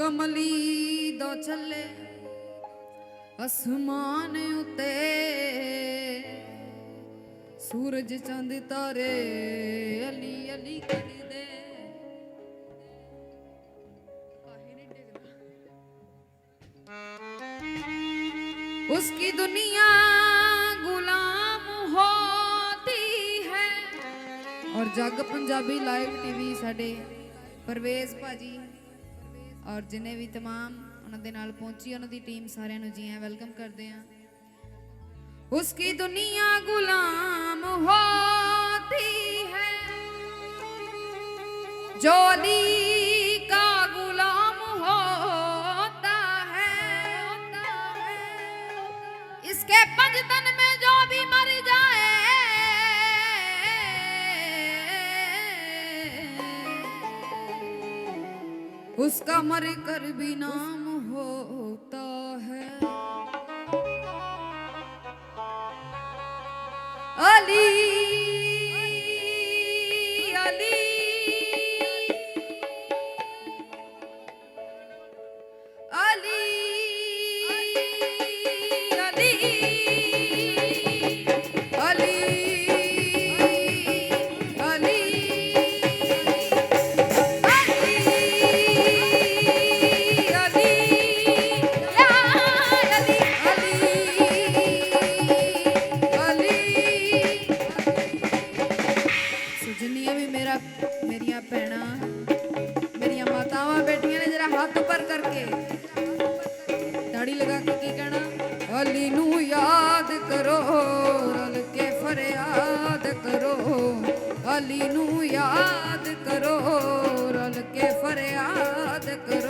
कमली दो चले, आसमान उते, सूरज चंद तारे, अली अली करी दे। उसकी दुनिया गुलाम होती है, और जग पंजाबी लाइव टीवी साढ़े परवेज भाजी। ਔਰ ਜਿਨੇ ਵੀ तमाम ਉਹਨਾਂ ਦੇ ਨਾਲ ਪਹੁੰਚੀ, ਉਹਨਾਂ ਦੀ ਟੀਮ ਸਾਰਿਆਂ ਨੂੰ ਜੀ ਆਇਆਂ ਵੈਲਕਮ ਕਰਦੇ ਆਂ। ਉਸ ਕੀ ਦੁਨੀਆ ਗੁਲਾਮ ਹੋਤੀ ਹੈ, ਜੋ ਅਲੀ ਕਾ ਗੁਲਾਮ ਹੋਤਾ ਹੈ ਇਸਕੇ ਪੰਜ उसका मर कर भी नाम होता है अली ਤੇਰਾ ਹੱਥ ਉੱਪਰ ਕਰਕੇ। ਦਾੜੀ ਲਗਾ ਕੇ ਕੀ ਕਹਿਣਾ? ਅਲੀ ਨੂੰ ਯਾਦ ਕਰੋ, ਰਲ ਕੇ ਫਰਿਆਦ ਕਰੋ। ਅਲੀ ਨੂੰ ਯਾਦ ਕਰੋ, ਰਲ ਕੇ ਫਰਿਆਦ ਕਰੋ।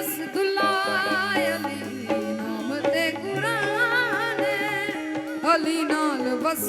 ਰਸਦੁਲਾ ਅਲੀ ਨਾਮ ਤੇ ਕੁਰਾਨ ਅਲੀ ਨਾਲ ਵਸ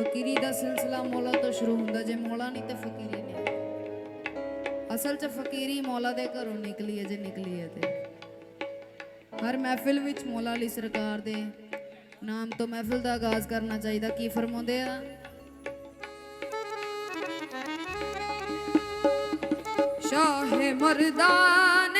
ਫਕੀਰੀ ਦਾ ਸਿਲਸਿਲਾ ਮੌਲਾ ਤੋਂ ਸ਼ੁਰੂ ਹੁੰਦਾ, ਜੇ ਮੌਲਾ ਨਹੀਂ ਤੇ ਫਕੀਰੀ ਨਹੀਂ। ਅਸਲ 'ਚ ਫਕੀਰੀ ਮੌਲਾ ਦੇ ਘਰੋਂ ਨਿਕਲੀ ਹੈ ਜੇ ਨਿਕਲੀ ਹੈ ਤੇ। ਹਰ ਮਹਿਫਿਲ ਵਿੱਚ ਮੌਲਾ ਲਈ ਸਰਕਾਰ ਦੇ ਨਾਮ ਤੋਂ ਮਹਿਫਿਲ ਦਾ ਆਗਾਜ਼ ਕਰਨਾ ਚਾਹੀਦਾ। ਕੀ ਫਰਮਾਉਂਦੇ ਆ? ਸ਼ਾਹ ਮਰਦਾਨ